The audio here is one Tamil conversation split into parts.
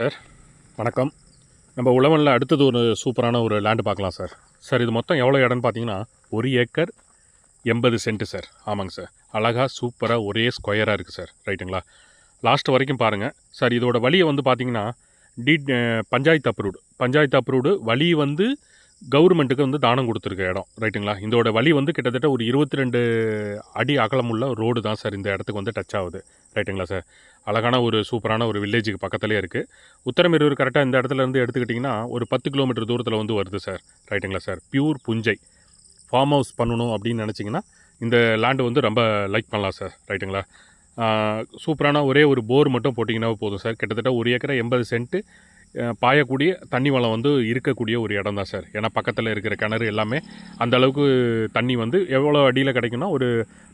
சார். வணக்கம். நம்ம உழவனில் அடுத்தது ஒரு சூப்பரான ஒரு லேண்டு பார்க்கலாம் சார். சார் இது மொத்தம் எவ்வளோ இடம்னு பார்த்தீங்கன்னா ஒரு ஏக்கர் எண்பது சென்ட்டு சார். ஆமாங்க சார். அழகாக சூப்பராக ஒரே ஸ்கொயராக இருக்குது சார். ரைட்டுங்களா லாஸ்ட் வரைக்கும் பாருங்கள் சார் இதோட வழியை வந்து பார்த்தீங்கன்னா D panchayat approved. Panchayat approved வழி வந்து கவர்மெண்ட்டுக்கு வந்து தானம் கொடுத்துருக்க இடம் ரைட்டுங்களா? இதோட வழி வந்து கிட்டத்தட்ட ஒரு இருபத்தி ரெண்டு அடி அகலமுள்ள ரோடு தான் சார் இந்த இடத்துக்கு வந்து டச் ஆகுது ரைட்டுங்களா சார்? அழகான ஒரு சூப்பரான ஒரு வில்லேஜுக்கு பக்கத்துலேயே இருக்குது உத்தரமேரூர் கரெக்டாக இந்த இடத்துல இருந்து எடுத்துக்கிட்டிங்கன்னா ஒரு பத்து கிலோமீட்டர் தூரத்தில் வந்து வருது சார் ரைட்டுங்களா சார்? பியூர் புஞ்சை. ஃபார்ம் ஹவுஸ் பண்ணணும் அப்படின்னு நினச்சிங்கன்னா இந்த லேண்டு வந்து ரொம்ப லைக் பண்ணலாம் சார் ரைட்டுங்களா? சூப்பரான ஒரே ஒரு போர் மட்டும் போட்டிங்கன்னா போதும் சார். கிட்டத்தட்ட ஒரு ஏக்கரை எண்பது சென்ட்டு பாயக்கூடிய தண்ணி வளம் வந்து இருக்கக்கூடிய ஒரு இடம் தான் சார். ஏன்னா பக்கத்தில் இருக்கிற கிணறு எல்லாமே அந்த அளவுக்கு தண்ணி வந்து எவ்வளோ அடியில் கிடைக்கும்னா ஒரு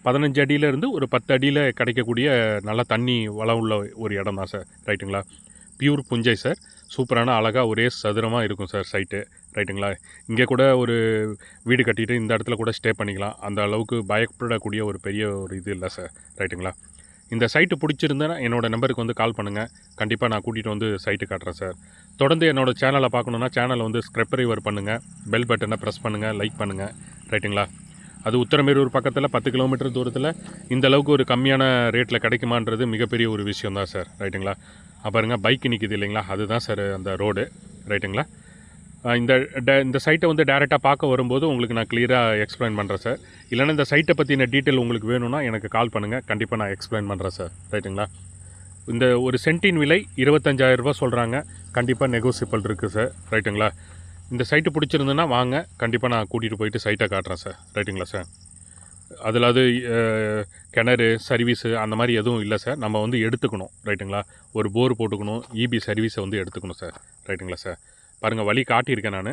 பதினஞ்சு அடியிலேருந்து ஒரு பத்து அடியில் கிடைக்கக்கூடிய நல்ல தண்ணி வளம் உள்ள ஒரு இடம் தான் சார். ரைட்டுங்களா? பியூர் புஞ்சை சார். சூப்பரான அழகாக ஒரே சதுரமாக இருக்கும் சார் சைட்டு. ரைட்டுங்களா? இங்கே கூட ஒரு வீடு கட்டிட்டு இந்த இடத்துல கூட ஸ்டே பண்ணிக்கலாம். அந்த அளவுக்கு பயப்படக்கூடிய ஒரு பெரிய ஒரு இது இல்லை சார். ரைட்டுங்களா? இந்த சைட்டு பிடிச்சிருந்தேன்னா என்னோடய நம்பருக்கு வந்து கால் பண்ணுங்கள் கண்டிப்பாக நான் கூட்டிகிட்டு வந்து சைட்டு காட்டுறேன் சார் தொடர்ந்து என்னோட சேனலை பார்க்கணுன்னா சேனலை வந்து ஸ்க்ரெப்பரிவர் பண்ணுங்கள் பெல் பட்டனை ப்ரெஸ் பண்ணுங்கள் லைக் பண்ணுங்கள் ரைட்டுங்களா அது உத்தரமேரூர் பக்கத்தில் பத்து கிலோமீட்டர் தூரத்தில் இந்த அளவுக்கு ஒரு கம்மியான ரேட்டில் கிடைக்குமான்றது மிகப்பெரிய ஒரு விஷயம் தான் சார் ரைட்டுங்களா அப்புறங்க பைக் நிற்கிது இல்லைங்களா? அதுதான் சார் அந்த ரோடு ரைட்டுங்களா இந்த ட- இந்த சைட்டை வந்து டேரெக்டாக பார்க்க வரும்போது உங்களுக்கு நான் கிளியராக எக்ஸ்பிளைன் பண்ணுறேன் சார் இல்லைன்னா இந்த சைட்டை பற்றின டீட்டெயில் உங்களுக்கு வேணும்னா எனக்கு கால் பண்ணுங்கள் கண்டிப்பாக நான் எக்ஸ்பிளைன் பண்ணுறேன் சார் ரைட்டுங்களா இந்த ஒரு சென்ட்டின் விலை 25000 ரூபா சொல்கிறாங்க கண்டிப்பாக நெகோசியபிள் இருக்குது சார் ரைட்டுங்களா இந்த சைட்டு பிடிச்சிருந்துன்னா வாங்க. கண்டிப்பாக நான் கூட்டிகிட்டு போயிட்டு சைட்டை காட்டுறேன் சார் ரைட்டுங்களா சார் அதில் அது கிணறு சர்வீஸு அந்த மாதிரி எதுவும் இல்லை சார் நம்ம வந்து எடுத்துக்கணும். ரைட்டுங்களா ஒரு போர் போட்டுக்கணும். இபி சர்வீஸை வந்து எடுத்துக்கணும் சார் ரைட்டுங்களா சார் பாருங்கள் வழி காட்டியிருக்கேன் நான்.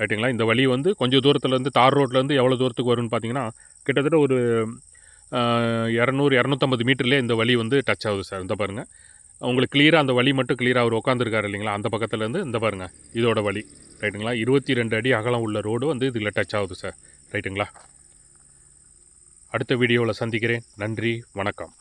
ரைட்டுங்களா இந்த வழி வந்து கொஞ்சம் தூரத்துலேருந்து தார் ரோட்லேருந்து எவ்வளோ தூரத்துக்கு வரும்னு பார்த்தீங்கன்னா கிட்டத்தட்ட ஒரு இரநூறு இரநூத்தம்பது மீட்டர்லேயே இந்த வழி வந்து டச் ஆகுது சார். இந்த பாருங்கள் உங்களுக்கு கிளியராக அந்த வழி மட்டும் கிளியராக அவர் உட்காந்துருக்காரு இல்லைங்களா? அந்த பக்கத்துலேருந்து இந்த பாருங்கள் இதோட வழி ரைட்டுங்களா இருபத்தி ரெண்டு அடி அகலம் உள்ள ரோடு வந்து இதில் டச் ஆகுது சார். ரைட்டுங்களா அடுத்த வீடியோவில் சந்திக்கிறேன். நன்றி வணக்கம்.